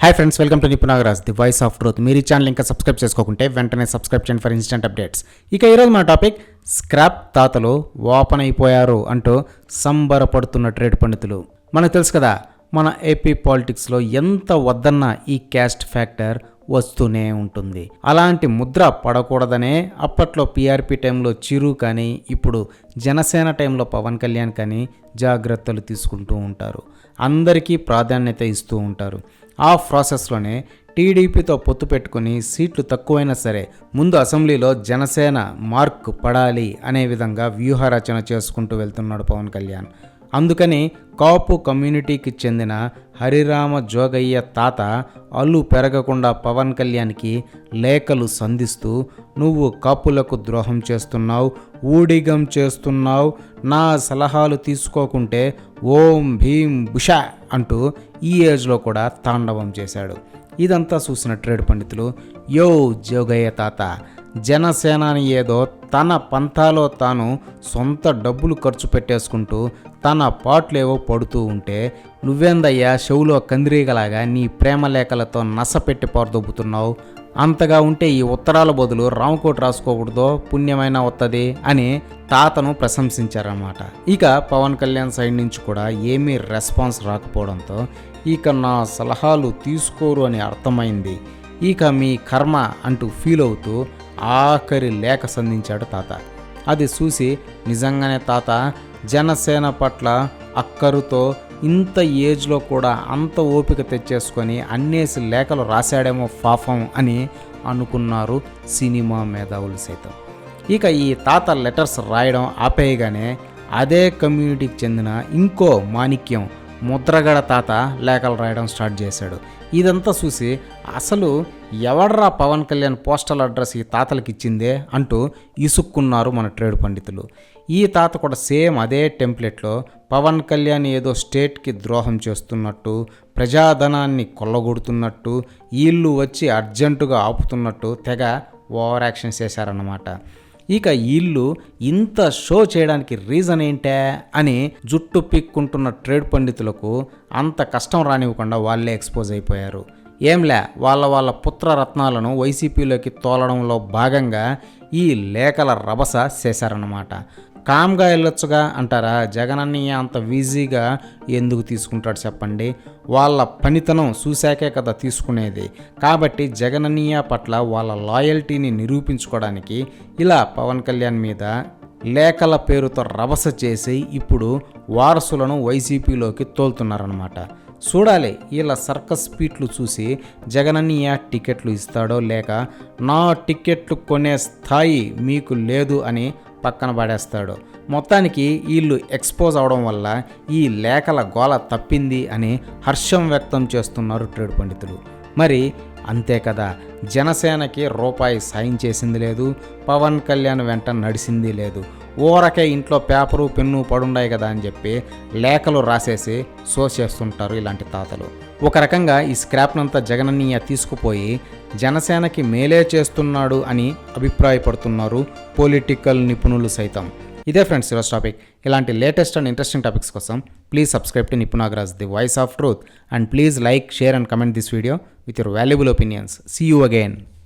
Hi friends welcome to Nipunagaraj the voice of truth మీరు ఈ channel ఇంకా subscribe చేసుకోకుంటే వెంటనే సబ్స్క్రైబ్ చేయండి ఫర్ ఇన్స్టెంట్ అప్డేట్స్ ఇక ఈరోజు మన టాపిక్ స్క్రాప్ తాతలు ఓపెన్ అయిపోయారు అంటూ సంబరపడుతున్న ట్రేడ్ పండితులు. మనకు తెలుసు కదా మన ఏపీ పాలిటిక్స్లో ఎంత వద్దన్న ఈ క్యాస్ట్ ఫ్యాక్టర్ వస్తూనే ఉంటుంది. అలాంటి ముద్ర పడకూడదనే అప్పట్లో పీఆర్పీ టైంలో చిరు కానీ ఇప్పుడు జనసేన టైంలో పవన్ కళ్యాణ్ కానీ జాగ్రత్తలు తీసుకుంటూ ఉంటారు. అందరికీ ప్రాధాన్యత ఇస్తూ ఉంటారు. ఆ ప్రాసెస్లోనే టీడీపీతో పొత్తు పెట్టుకుని సీట్లు తక్కువైనా సరే ముందు అసెంబ్లీలో జనసేన మార్క్ పడాలి అనే విధంగా వ్యూహరచన చేసుకుంటూ వెళ్తున్నాడు పవన్ కళ్యాణ్. అందుకని కాపు కమ్యూనిటీకి చెందిన హరిరామ జోగయ్య తాత అల్లు పెరగకుండా పవన్ కళ్యాణ్కి లేఖలు సంధిస్తూ నువ్వు కాపులకు ద్రోహం చేస్తున్నావు ఊడిగం చేస్తున్నావు నా సలహాలు తీసుకోకుంటే ఓం భీం బుషా అంటూ ఈ ఏజ్లో కూడా తాండవం చేశాడు. ఇదంతా చూసిన ట్రేడ్ పండితులు యో జోగయ్య తాత జనసేనాని ఏదో తన పంతాలో తాను సొంత డబ్బులు ఖర్చు పెట్టేసుకుంటూ తన పాటలేవో పడుతూ ఉంటే నువ్వేందయ్యా షవులో కందిరీగలాగా నీ ప్రేమ లేఖలతో నసపెట్టి పారదొబ్బుతున్నావు అంతగా ఉంటే ఈ ఉత్తరాల బదులు రామకోట్ రాసుకోకూడదో పుణ్యమైన వత్తది అని తాతను ప్రశంసించారన్నమాట. ఇక పవన్ కళ్యాణ్ సైడ్ నుంచి కూడా ఏమీ రెస్పాన్స్ రాకపోవడంతో ఇక నా సలహాలు తీసుకోరు అని అర్థమైంది. ఇక మీ కర్మ అంటూ ఫీల్ అవుతూ ఆఖరి లేఖ సంధించాడు తాత. అది చూసి నిజంగానే తాత జనసేన పట్ల అక్కరుతో ఇంత ఏజ్లో కూడా అంత ఓపిక తెచ్చేసుకొని అన్నేసి లేఖలు రాశాడేమో పాపం అని అనుకున్నారు సినిమా మేధావులు సైతం. ఇక ఈ తాత లెటర్స్ రాయడం ఆపేయగానే అదే కమ్యూనిటీకి చెందిన ఇంకో మాణిక్యం ముద్రగడ తాత లేఖలు రాయడం స్టార్ట్ చేశాడు. ఇదంతా చూసి అసలు ఎవడరా పవన్ కళ్యాణ్ పోస్టల్ అడ్రస్ ఈ తాతలకు ఇచ్చిందే అంటూ ఇసుక్కున్నారు మన ట్రేడ్ పండితులు. ఈ తాత కూడా సేమ్ అదే టెంప్లెట్లో పవన్ కళ్యాణ్ ఏదో స్టేట్కి ద్రోహం చేస్తున్నట్టు ప్రజాధనాన్ని కొల్లగొడుతున్నట్టు వీళ్ళు వచ్చి అర్జెంటుగా ఆపుతున్నట్టు తెగ ఓవర్ యాక్షన్ చేశారన్నమాట. ఇక వీళ్ళు ఇంత షో చేయడానికి రీజన్ ఏంటే అని జుట్టు పిక్కుంటున్న ట్రేడ్ పండితులకు అంత కష్టం రానివ్వకుండా వాళ్ళే ఎక్స్పోజ్ అయిపోయారు. ఏంలే వాళ్ళ వాళ్ళ పుత్రరత్నాలను వైసీపీలోకి తోలడంలో భాగంగా ఈ లేఖల రభస చేశారన్నమాట. కామ్గా వెళ్ళొచ్చుగా అంటారా? జగనన్నయ్య అంత ఈజీగా ఎందుకు తీసుకుంటాడు చెప్పండి? వాళ్ళ పనితనం చూశాకే కదా తీసుకునేది. కాబట్టి జగనన్నయ్య పట్ల వాళ్ళ లాయల్టీని నిరూపించుకోవడానికి ఇలా పవన్ కళ్యాణ్ మీద లేఖల పేరుతో రభస చేసి ఇప్పుడు వారసులను వైసీపీలోకి తోలుతున్నారనమాట చూడాలి వీళ్ళ సర్కస్ స్పీట్లు చూసి జగనన్నయ్య టికెట్లు ఇస్తాడో లేక నా టికెట్లు కొనే స్థాయి మీకు లేదు అని పక్కన పడేస్తాడు. మొత్తానికి వీళ్ళు ఎక్స్పోజ్ అవడం వల్ల ఈ లేఖల గోల తప్పింది అని హర్షం వ్యక్తం చేస్తున్నారు ట్రేడ్ పండితులు. మరి అంతే కదా జనసేనకి రూపాయి సాయం చేసింది లేదు పవన్ కళ్యాణ్ వెంట నడిచింది లేదు. ఊరకే ఇంట్లో పేపరు పెన్ను పడుండాయి కదా అని చెప్పి లేఖలు రాసేసి షో చేస్తుంటారు ఇలాంటి తాతలు. ఒక రకంగా ఈ స్క్రాప్నంతా జగననీయ తీసుకుపోయి జనసేనకి మేలే చేస్తున్నాడు అని అభిప్రాయపడుతున్నారు పొలిటికల్ నిపుణులు సైతం. ఇదే ఫ్రెండ్స్ ఈరోజు టాపిక్. ఇలాంటి లేటెస్ట్ అండ్ ఇంట్రెస్టింగ్ టాపిక్స్ కోసం please subscribe to Nipunagaraj the voice of truth and please like share and comment this video. with your valuable opinions. See you again.